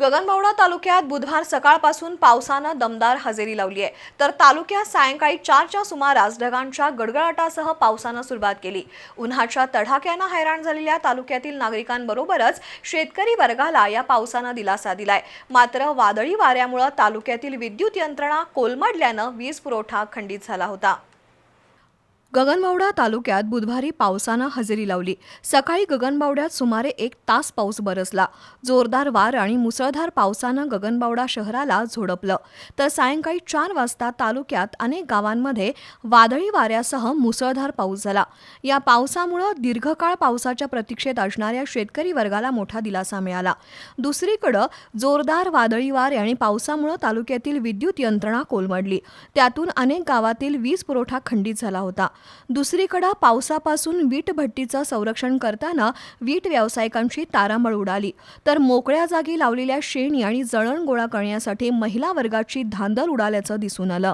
गगनबावडा तालुक्यात बुधवार सकाळपासून पावसानं दमदार हजेरी लावली आहे. तर तालुक्यात सायंकाळी चारच्या सुमारास ढगांच्या गडगडाटासह पावसानं सुरुवात केली. उन्हाच्या तडाख्यानं हैराण झालेल्या तालुक्यातील नागरिकांबरोबरच शेतकरी वर्गाला या पावसानं दिलासा दिलाय. मात्र वादळी वाऱ्यामुळे तालुक्यातील विद्युत यंत्रणा कोलमडल्यानं वीज पुरवठा खंडित झाला होता. गगनबावडा तालुक्यात बुधवारी पावसानं हजेरी लावली. सकाळी गगनबावड्यात सुमारे एक तास पाऊस बरसला. जोरदार वार आणि मुसळधार पावसानं गगनबावडा शहराला झोडपलं. तर सायंकाळी चार वाजता तालुक्यात अनेक गावांमध्ये वादळी वाऱ्यासह मुसळधार पाऊस झाला. या पावसामुळं दीर्घकाळ पावसाच्या प्रतीक्षेत असणाऱ्या शेतकरी वर्गाला मोठा दिलासा मिळाला. दुसरीकडं जोरदार वादळी वारे आणि पावसामुळं तालुक्यातील विद्युत यंत्रणा कोलमडली. त्यातून अनेक गावातील वीज पुरवठा खंडित झाला होता. दुसरीकडं पावसापासून वीट भट्टीचं संरक्षण करताना वीट व्यावसायिकांची तारांबळ उडाली. तर मोकळ्या जागी लावलेल्या शेणी आणि जळण गोळा करण्यासाठी महिला वर्गाची धांदल उडाल्याचं दिसून आलं.